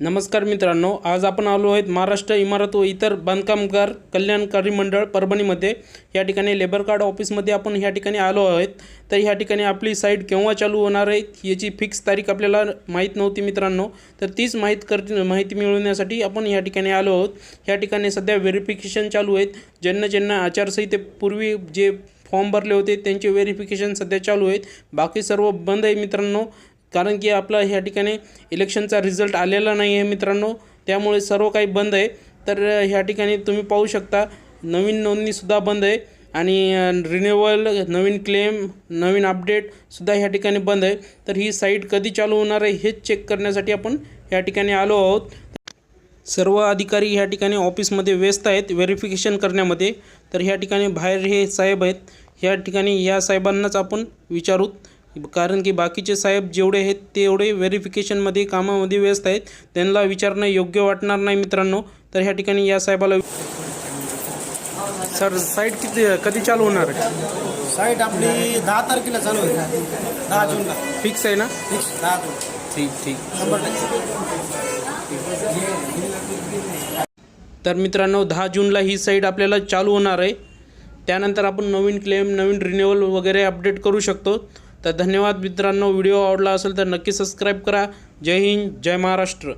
नमस्कार मित्रांनो आज आपण आलो आहेत महाराष्ट्र इमारत व इतर बांधकामगार कल्याणकारी मंडळ परभणीमध्ये. या ठिकाणी लेबर कार्ड ऑफिसमध्ये आपण ह्या ठिकाणी आलो आहेत. तर ह्या ठिकाणी आपली साईट केव्हा चालू होणार आहे याची फिक्स तारीख आपल्याला माहीत नव्हती मित्रांनो. तर तीच माहीत कर माहिती मिळवण्यासाठी आपण ह्या ठिकाणी आलो आहोत. ह्या ठिकाणी सध्या व्हेरिफिकेशन चालू आहेत. ज्यांना ज्यांना आचारसंहितेपूर्वी जे फॉर्म भरले होते त्यांचे व्हेरिफिकेशन सध्या चालू आहेत. बाकी सर्व बंद आहे मित्रांनो. कारण की आपला ह्या ठिकाणी इलेक्शनचा रिझल्ट आलेला नाही आहे मित्रांनो. त्यामुळे सर्व काही बंद आहे. तर ह्या ठिकाणी तुम्ही पाहू शकता नवीन नोंदणीसुद्धा बंद आहे. आणि रिन्युअल नवीन क्लेम नवीन अपडेटसुद्धा ह्या ठिकाणी बंद आहे. तर ही साईट कधी चालू होणार आहे हेच चेक करण्यासाठी आपण ह्या ठिकाणी आलो आहोत. सर्व अधिकारी ह्या ठिकाणी ऑफिसमध्ये व्यस्त आहेत व्हेरिफिकेशन करण्यामध्ये. तर ह्या ठिकाणी बाहेर हे साहेब आहेत. ह्या ठिकाणी या साहेबांनाच आपण विचारू. कारण की बाकीचे साहेब जेवढे आहेत तेवढे व्हेरिफिकेशनमध्ये कामामध्ये व्यस्त आहेत. त्यांना विचारणं योग्य वाटणार नाही मित्रांनो. तर ह्या ठिकाणी या साहेबाला सर साईट किती कधी चालू होणार? आहे साईट आपली दहा तारखेला चालू होईल. दहा जूनला. फिक्स आहे ना? फिक्स दहा जून. ठीक ठीक. तर मित्रांनो दहा जूनला ही साईट आपल्याला चालू होणार आहे. त्यानंतर आपण नवीन क्लेम नवीन रिन्युअल वगैरे अपडेट करू शकतो. तर धन्यवाद मित्रांनो. व्हिडिओ आवडला असेल तर नक्की सबस्क्राईब करा. जय हिंद जय महाराष्ट्र.